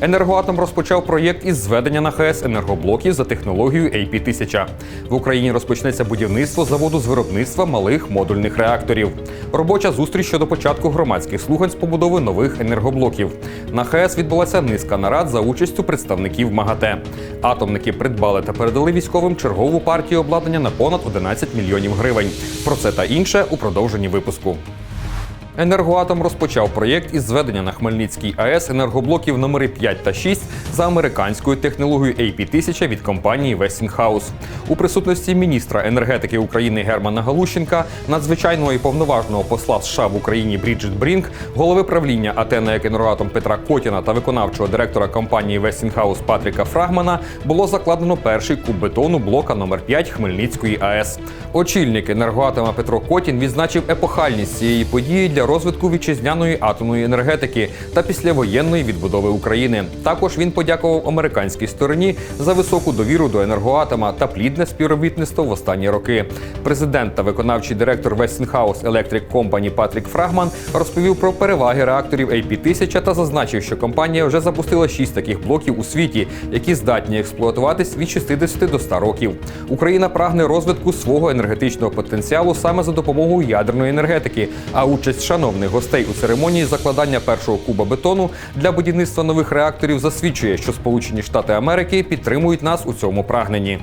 енергоатом розпочав проєкт із зведення на ХС енергоблоків за технологією AP-1000. В Україні розпочнеться будівництво заводу з виробництва малих модульних реакторів. Робоча зустріч щодо початку громадських слухань з побудови нових енергоблоків. На ХС відбулася низка нарад за участю представників МАГАТЕ. Атомники придбали та передали військовим чергову партію обладнання на понад 11 мільйонів гривень. Про це та інше у продовженні випуску. Енергоатом розпочав проєкт із зведення на Хмельницькій АЕС енергоблоків номери 5 та 6 за американською технологією AP-1000 від компанії Westinghouse. У присутності міністра енергетики України Германа Галущенка, надзвичайного і повноважного посла США в Україні Бріджит Брінк, голови правління АТ «НАЕК Енергоатом Петра Котіна та виконавчого директора компанії Westinghouse Патріка Фрагмана було закладено перший куб бетону блока номер 5 Хмельницької АЕС. Очільник енергоатома Петро Котін відзначив епохальність цієї події для розвитку вітчизняної атомної енергетики та післявоєнної відбудови України. Також він подякував американській стороні за високу довіру до енергоатома та плідне співробітництво в останні роки. Президент та виконавчий директор Westinghouse Electric Company Патрік Фрагман розповів про переваги реакторів AP-1000 та зазначив, що компанія вже запустила шість таких блоків у світі, які здатні експлуатуватись від 60 до 100 років. Україна прагне розвитку свого енергетичного потенціалу саме за допомогою ядерної енергетики. А участь шановних гостей у церемонії закладання першого куба бетону для будівництва нових реакторів засвідчує, що Сполучені Штати Америки підтримують нас у цьому прагненні.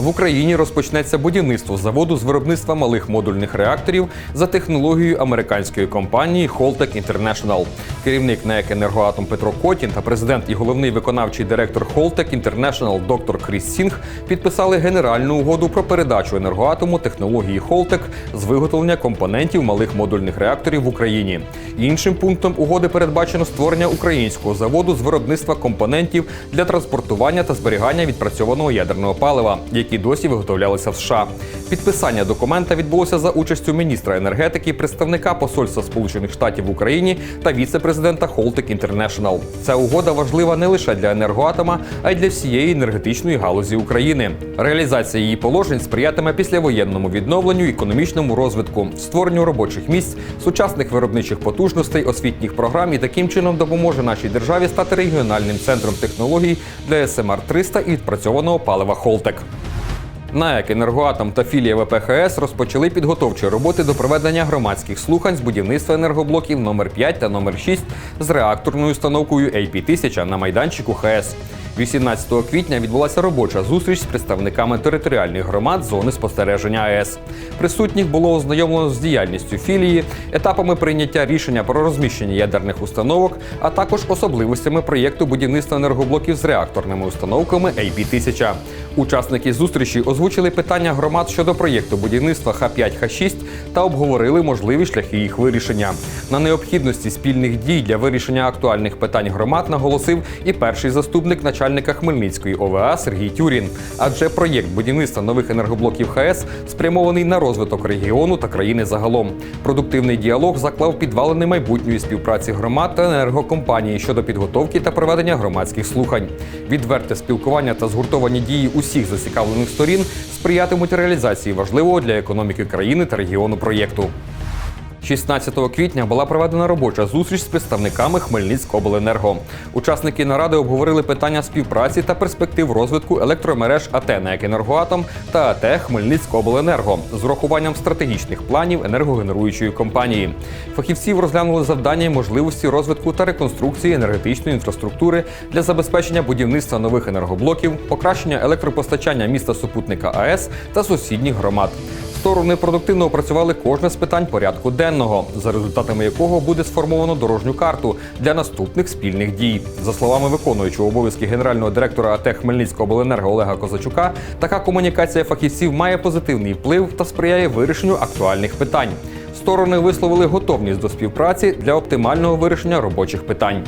В Україні розпочнеться будівництво заводу з виробництва малих модульних реакторів за технологією американської компанії Holtec International. Керівник НЕК «Енергоатом» Петро Котін та президент і головний виконавчий директор Holtec International доктор Кріс Сінг підписали генеральну угоду про передачу енергоатому технології Holtec з виготовлення компонентів малих модульних реакторів в Україні. Іншим пунктом угоди передбачено створення українського заводу з виробництва компонентів для транспортування та зберігання відпрацьованого ядерного палива, які досі виготовлялися в США. Підписання документа відбулося за участю міністра енергетики, представника посольства Сполучених Штатів в Україні та віце-президента Holtec International. Ця угода важлива не лише для енергоатома, а й для всієї енергетичної галузі України. Реалізація її положень сприятиме післявоєнному відновленню, економічному розвитку, створенню робочих місць, сучасних виробничих потужностей, освітніх програм і таким чином допоможе нашій державі стати регіональним центром технологій для СМР 300 і відпрацьованого палива Холтек. НАЕК «Енергоатом» та філія ВПХС розпочали підготовчі роботи до проведення громадських слухань з будівництва енергоблоків номер 5 та номер 6 з реакторною установкою AP-1000 на майданчику ХС. 18 квітня відбулася робоча зустріч з представниками територіальних громад зони спостереження АЕС. Присутніх було ознайомлено з діяльністю філії, етапами прийняття рішення про розміщення ядерних установок, а також особливостями проєкту будівництва енергоблоків з реакторними установками AP-1000. Учасники зустрічі озвучили питання громад щодо проєкту будівництва Х5-Х6 та обговорили можливі шляхи їх вирішення. На необхідності спільних дій для вирішення актуальних питань громад наголосив і перший заступник начальника Хмельницької ОВА Сергій Тюрін. Адже проєкт будівництва нових енергоблоків ХАЕС спрямований на розвиток регіону та країни загалом. Продуктивний діалог заклав підвалини майбутньої співпраці громад та енергокомпанії щодо підготовки та проведення громадських слухань. Відверте спілкування та згуртовані дії усіх зацікавлених сторін сприятимуть реалізації важливого для економіки країни та регіону проєкту. 16 квітня була проведена робоча зустріч з представниками Хмельницькобленерго. Учасники наради обговорили питання співпраці та перспектив розвитку електромереж АТ «НАЕК Енергоатом» та АТ Хмельницькобленерго з урахуванням стратегічних планів енергогенеруючої компанії. Фахівців розглянули завдання і можливості розвитку та реконструкції енергетичної інфраструктури для забезпечення будівництва нових енергоблоків, покращення електропостачання міста супутника АЕС та сусідніх громад. Сторони продуктивно опрацювали кожне з питань порядку денного, за результатами якого буде сформовано дорожню карту для наступних спільних дій. За словами виконуючого обов'язки генерального директора АТ Хмельницького обленерго Олега Козачука, така комунікація фахівців має позитивний вплив та сприяє вирішенню актуальних питань. Сторони висловили готовність до співпраці для оптимального вирішення робочих питань.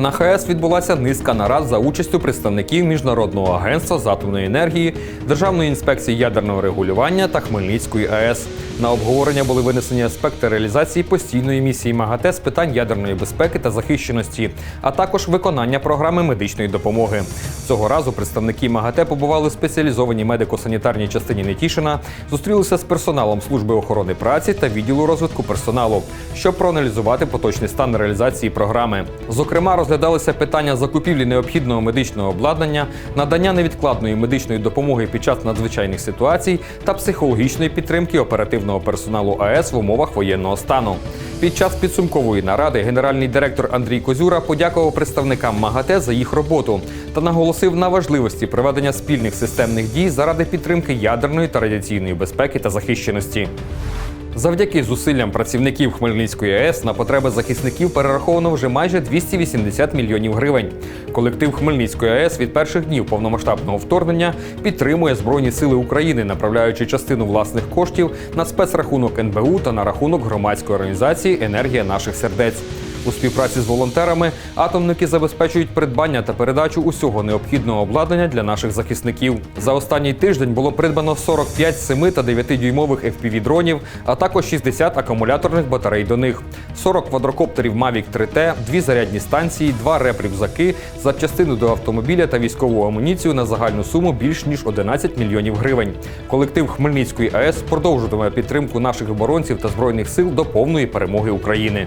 На ХАЕС відбулася низка нарад за участю представників Міжнародного агентства з атомної енергії, Державної інспекції ядерного регулювання та Хмельницької АЕС. На обговорення були винесені аспекти реалізації постійної місії МАГАТЕ з питань ядерної безпеки та захищеності, а також виконання програми медичної допомоги. Цього разу представники МАГАТЕ побували в спеціалізованій медико-санітарній частині Нетішина, зустрілися з персоналом служби охорони праці та відділу розвитку персоналу, щоб проаналізувати поточний стан реалізації програми. Зокрема, розглядалися питання закупівлі необхідного медичного обладнання, надання невідкладної медичної допомоги під час надзвичайних ситуацій та психологічної підтримки оперативного персоналу АЕС в умовах воєнного стану. Під час підсумкової наради генеральний директор Андрій Козюра подякував представникам МАГАТЕ за їх роботу та наголосив на важливості проведення спільних системних дій заради підтримки ядерної та радіаційної безпеки та захищеності. Завдяки зусиллям працівників Хмельницької АЕС на потреби захисників перераховано вже майже 280 мільйонів гривень. Колектив Хмельницької АЕС від перших днів повномасштабного вторгнення підтримує Збройні сили України, направляючи частину власних коштів на спецрахунок НБУ та на рахунок громадської організації Енергія наших сердець. У співпраці з волонтерами атомники забезпечують придбання та передачу усього необхідного обладнання для наших захисників. За останній тиждень було придбано 45 7 та 9-дюймових FPV-дронів, а також 60 акумуляторних батарей до них, 40 квадрокоптерів Mavic 3T, дві зарядні станції, два реп-рюкзаки, запчастину до автомобіля та військову амуніцію на загальну суму більш ніж 11 мільйонів гривень. Колектив Хмельницької АЕС продовжуватиме підтримку наших оборонців та збройних сил до повної перемоги України.